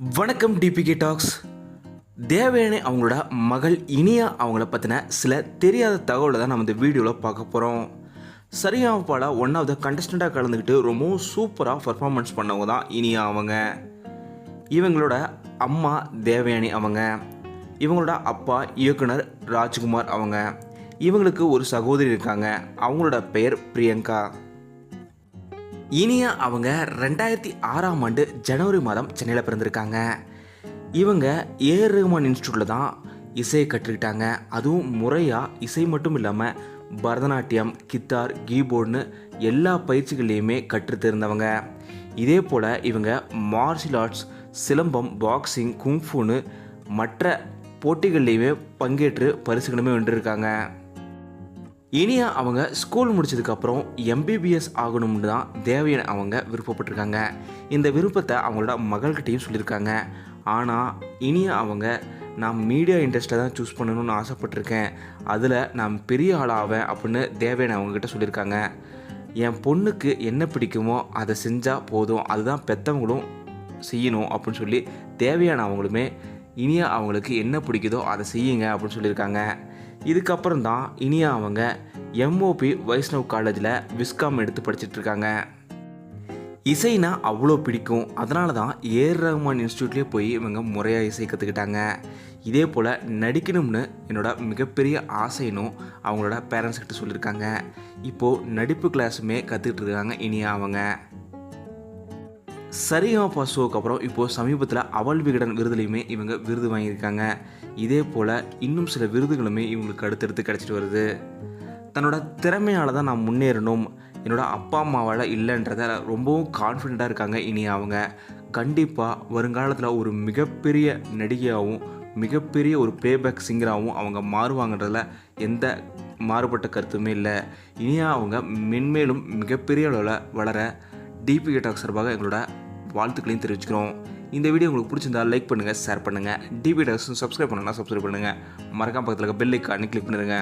வணக்கம் DPK tax Devayani அவங்களோட மகள் இனியா அவங்கள பற்றின சில தெரியாத தகவலை தான் நம்ம இந்த வீடியோவில் பார்க்க போகிறோம் சரியாக பாட ஒன் ஆஃப் த கண்டஸ்டண்ட்டாக கலந்துக்கிட்டு ரொம்பவும் சூப்பராக பர்ஃபார்மன்ஸ் பண்ணவங்க தான் இனியா அவங்க. இவங்களோட அம்மா தேவயானி அவங்க. இவங்களோட அப்பா இயக்குனர் ராஜ்குமார் அவங்க. இவங்களுக்கு ஒரு சகோதரி இருக்காங்க. அவங்களோட பெயர் பிரியங்கா. இனியா அவங்க ரெண்டாயிரத்தி ஆறாம் ஆண்டு ஜனவரி மாதம் சென்னையில் பிறந்திருக்காங்க. இவங்க ஏஆர் ரஹ்மான் இன்ஸ்டியூட்டில் தான் இசையை கற்றுக்கிட்டாங்க. அதுவும் முறையாக இசை மட்டும் இல்லாமல் பரதநாட்டியம் கித்தார் கீபோர்டுன்னு எல்லா பயிற்சிகள்லையுமே கற்றுத்திருந்தவங்க இதே போல் இவங்க மார்ஷியல் ஆர்ட்ஸ் சிலம்பம் பாக்ஸிங் குங்ஃபுன்னு மற்ற போட்டிகள்லையுமே பங்கேற்று பரிசுகளுமே வென்றிருக்காங்க. இனியா அவங்க ஸ்கூல் முடிச்சதுக்கப்புறம் எம்பிபிஎஸ் ஆகணும்னு தான் தேவையான அவங்க விருப்பப்பட்டிருக்காங்க. இந்த விருப்பத்தை அவங்களோட மகள்கிட்டையும் சொல்லியிருக்காங்க. ஆனால் இனியா அவங்க நான் மீடியா இண்டஸ்ட்ரியில் தான் சூஸ் பண்ணணும்னு ஆசைப்பட்டிருக்கேன். அதில் நான் பெரிய ஆளாவேன் அப்படின்னு தேவையான அவங்கக்கிட்ட சொல்லியிருக்காங்க. என் பொண்ணுக்கு என்ன பிடிக்குமோ அதை செஞ்சால் போதும். அதுதான் பெற்றவங்களும் செய்யணும் அப்படின்னு சொல்லி தேவையான அவங்களுமே இனியா அவங்களுக்கு என்ன பிடிக்குதோ அதை செய்யுங்க அப்படின்னு சொல்லியிருக்காங்க. இதுக்கப்புறம் தான் இனியா அவங்க எம்ஓபி வைஷ்ணவ் காலேஜில் விஸ்காம் எடுத்து படிச்சுட்டு இருக்காங்க. இசைனா அவ்வளோ பிடிக்கும். அதனால தான் ஏர் ரஹ்மான் இன்ஸ்டியூட்லேயே போய் இவங்க முறையாக இசை கற்றுக்கிட்டாங்க இதே போல் நடிக்கணும்னு என்னோட மிகப்பெரிய ஆசைனும் அவங்களோட பேரண்ட்ஸ்கிட்ட சொல்லியிருக்காங்க. இப்போது நடிப்பு கிளாஸுமே கற்றுக்கிட்டு இருக்காங்க இனியா அவங்க. சரிகா பாசுவுக்கு அப்புறம் இப்போது சமீபத்தில் அவள் விகடன் விருதுலையுமே இவங்க விருது வாங்கியிருக்காங்க. இதே போல் இன்னும் சில விருதுகளுமே இவங்களுக்கு அடுத்தடுத்து கிடச்சிட்டு வருது. தன்னோட திறமையால் தான் நான் முன்னேறணும். என்னோட அப்பா அம்மாவால் இல்லைன்றத ரொம்பவும் கான்ஃபிடெண்ட்டாக இருக்காங்க இனி அவங்க. கண்டிப்பாக வருங்காலத்தில் ஒரு மிகப்பெரிய நடிகையாகவும் மிகப்பெரிய ஒரு பேபேக் சிங்கராகவும் அவங்க மாறுவாங்கன்றதில் எந்த மாறுபட்ட கருத்துமே இல்லை. இனியா அவங்க மென்மேலும் மிகப்பெரிய அளவில் வளர டிபி டாக் சார்பாக எங்களோட வாழ்த்துக்களையும் தெரிவிச்சுக்கிறோம். இந்த வீடியோ உங்களுக்கு பிடிச்சிருந்தா லைக் பண்ணுங்கள் ஷேர் பண்ணுங்கள் டிபி டாக்ஸ் சப்ஸ்கிரைப் பண்ணுன்னா சப்ஸ்கிரைப் பண்ணுங்கள் மறக்காம பக்கத்தில் இருக்க பெல் ஐக்கானு கிளிக் பண்ணிடுங்க